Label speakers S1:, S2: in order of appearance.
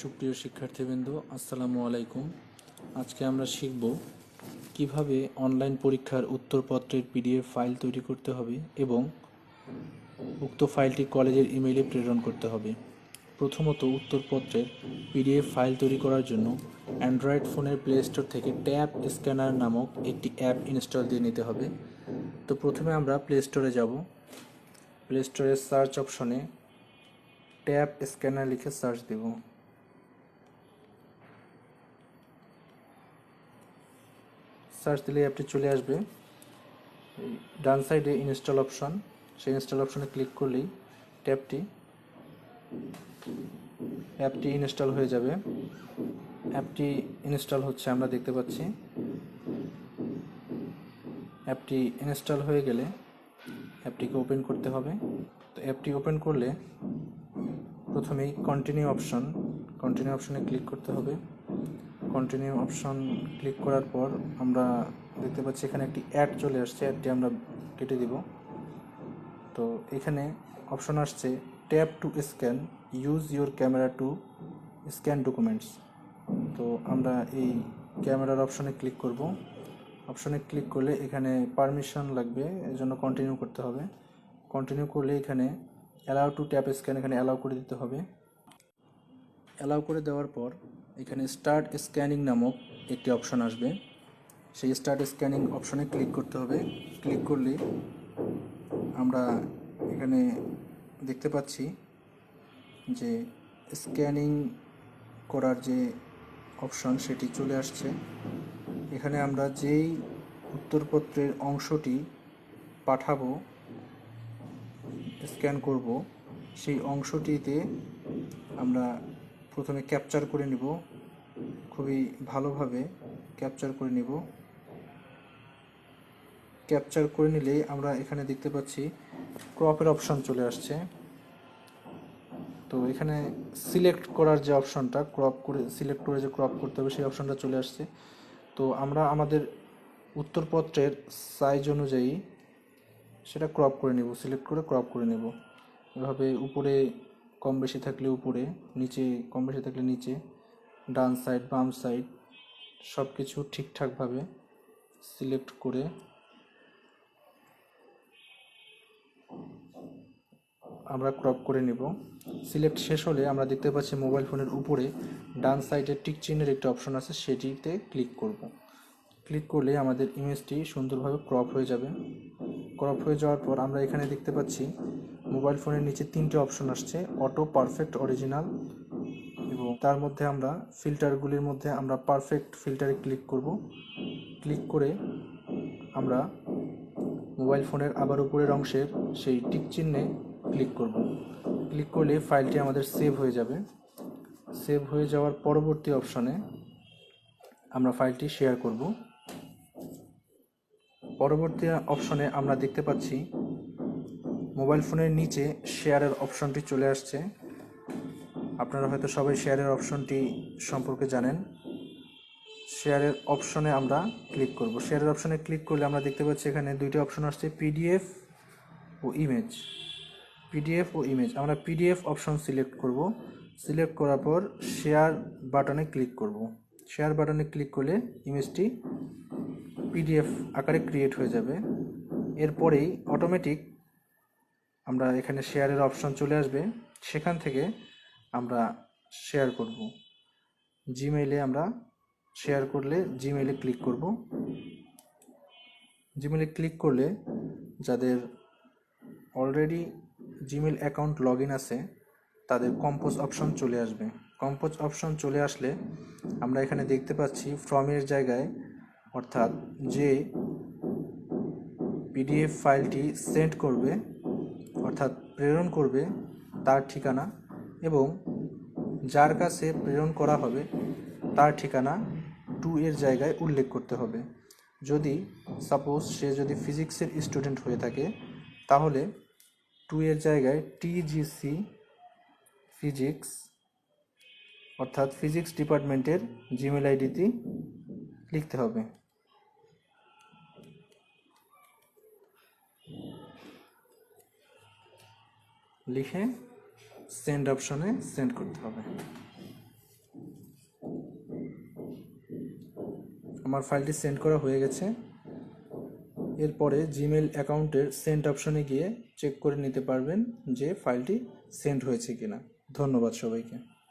S1: সুপ্রিয় শিক্ষার্থীবৃন্দ, আসসালামু আলাইকুম। আজকে আমরা শিখব কীভাবে অনলাইন পরীক্ষার উত্তরপত্রের পিডিএফ ফাইল তৈরি করতে হবে এবং উক্ত ফাইলটি কলেজের ইমেইলে প্রেরণ করতে হবে। প্রথমত উত্তরপত্রের পিডিএফ ফাইল তৈরি করার জন্য অ্যান্ড্রয়েড ফোনের প্লে স্টোর থেকে ট্যাব স্ক্যানার নামক একটি অ্যাপ ইনস্টল দিয়ে নিতে হবে। তো প্রথমে আমরা প্লে স্টোরে যাব। প্লে স্টোরের সার্চ অপশনে ট্যাব স্ক্যানার লিখে সার্চ দেব। সার্চ দিলে অ্যাপটি চলে আসবে। ডান সাইডে ইনস্টল অপশন সেই ইনস্টল অপশনে ক্লিক করলেই ট্যাবটি, অ্যাপটি ইনস্টল হয়ে যাবে। অ্যাপটি ইনস্টল হচ্ছে আমরা দেখতে পাচ্ছি। অ্যাপটি ইনস্টল হয়ে গেলে অ্যাপটিকে ওপেন করতে হবে। তো অ্যাপটি ওপেন করলে প্রথমেই কন্টিনিউ অপশন কন্টিনিউ অপশনে ক্লিক করতে হবে। কন্টিনিউ অপশন ক্লিক করার পর আমরা দেখতে পাচ্ছি এখানে একটি অ্যাড চলে আসছে অ্যাডটি আমরা কেটে দিব। তো এখানে অপশন আসছে tap to scan use your camera to scan documents তো আমরা এই ক্যামেরার অপশনে ক্লিক করব। অপশনে ক্লিক করলে এখানে পারমিশন লাগবে এর জন্য কন্টিনিউ করতে হবে। কন্টিনিউ করলে এখানে অ্যালাউ টু ট্যাপ স্ক্যান এখানে অ্যালাউ করে দিতে হবে। অ্যালাউ করে দেওয়ার পর এখানে স্টার্ট স্ক্যানিং নামক একটি অপশন আসবে। সেই স্টার্ট স্ক্যানিং অপশনে ক্লিক করতে হবে। ক্লিক করলে আমরা এখানে দেখতে পাচ্ছি যে স্ক্যানিং করার যে অপশন সেটি চলে আসছে। এখানে আমরা যেই উত্তরপত্রের অংশটি পাঠাবো স্ক্যান করব, সেই অংশটিতে আমরা প্রথমে ক্যাপচার করে নিব। খুবই ভালোভাবে ক্যাপচার করে নিব। ক্যাপচার করে নিলেই আমরা এখানে দেখতে পাচ্ছি ক্রপের অপশন চলে আসছে। তো এখানে সিলেক্ট করার যে অপশনটা, ক্রপ করে সিলেক্ট করে যে ক্রপ করতে হবে সেই অপশনটা চলে আসছে। তো আমরা আমাদের উত্তরপত্রের সাইজ অনুযায়ী সেটা ক্রপ করে নেব, সিলেক্ট করে ক্রপ করে নেব। এভাবে উপরে কম বেশি থাকলে উপরে, নিচে, কম বেশি থাকলে নিচে, ডান সাইড বাম সাইড সব কিছু ঠিকঠাকভাবে সিলেক্ট করে আমরা ক্রপ করে নেব। সিলেক্ট শেষ হলে আমরা দেখতে পাচ্ছি মোবাইল ফোনের উপরে ডান সাইডে টিক চিহ্নের একটি অপশন আছে, সেটিতে ক্লিক করব। ক্লিক করলে আমাদের ইমেজটি সুন্দরভাবে ক্রপ হয়ে যাবে। ক্রপ হয়ে যাওয়ার পর আমরা এখানে দেখতে পাচ্ছি মোবাইল ফোনের নিচে তিনটে অপশন আসছে, অটো পারফেক্ট অরিজিনাল এবং তার মধ্যে আমরা ফিল্টারগুলির মধ্যে আমরা পারফেক্ট ফিল্টারে ক্লিক করব। ক্লিক করে আমরা মোবাইল ফোনের আবার উপরের অংশের সেই টিক চিহ্নে ক্লিক করব। ক্লিক করলে ফাইলটি আমাদের সেভ হয়ে যাবে। সেভ হয়ে যাওয়ার পরবর্তী অপশনে আমরা ফাইলটি শেয়ার করব। পরবর্তী অপশনে আমরা দেখতে পাচ্ছি মোবাইল ফোনের নিচে শেয়ারের অপশনটি চলে আসছে। আপনারা হয়তো সবাই শেয়ারের অপশনটি সম্পর্কে জানেন। শেয়ারের অপশনে আমরা ক্লিক করব। শেয়ারের অপশনে ক্লিক করলে আমরা দেখতে পাচ্ছি এখানে দুইটি অপশন আসছে, পিডিএফ ও ইমেজ। পিডিএফ ও ইমেজ। আমরা পিডিএফ অপশন সিলেক্ট করব। সিলেক্ট করার পর শেয়ার বাটনে ক্লিক করব। শেয়ার বাটনে ক্লিক করলে ইমেজটি পিডিএফ আকারে ক্রিয়েট হয়ে যাবে। এরপরেই অটোমেটিক আমরা এখানে শেয়ারের অপশন চলে আসবে। সেখান থেকে আমরা শেয়ার করব। জিমেইলে আমরা শেয়ার করলে জিমেইলে ক্লিক করব। জিমেইলে ক্লিক করলে যাদের অলরেডি জিমেল অ্যাকাউন্ট লগ আছে, তাদের কম্পোজ অপশন চলে আসবে। কম্পোজ অপশন চলে আসলে আমরা এখানে দেখতে পাচ্ছি ফর্মের জায়গায়, অর্থাৎ যে পিডিএফ ফাইলটি সেন্ড করবে অর্থাৎ প্রেরণ করবে তার ঠিকানা এবং যার কাছে প্রেরণ করা হবে তার ঠিকানা টু এর জায়গায় উল্লেখ করতে হবে। যদি সাপোজ সে যদি ফিজিক্সের স্টুডেন্ট হয়ে থাকে, তাহলে টু এর জায়গায় টিজিসি ফিজিক্স অর্থাৎ ফিজিক্স ডিপার্টমেন্টের জিমেল আইডিতে লিখতে হবে। লিখে সেন্ড অপশনে সেন্ড করতে হবে। আমার ফাইলটি সেন্ড করা হয়ে গেছে। এরপরে জিমেল অ্যাকাউন্টের সেন্ড অপশনে গিয়ে চেক করে নিতে পারবেন যে ফাইলটি সেন্ড হয়েছে কিনা। ধন্যবাদ সবাইকে।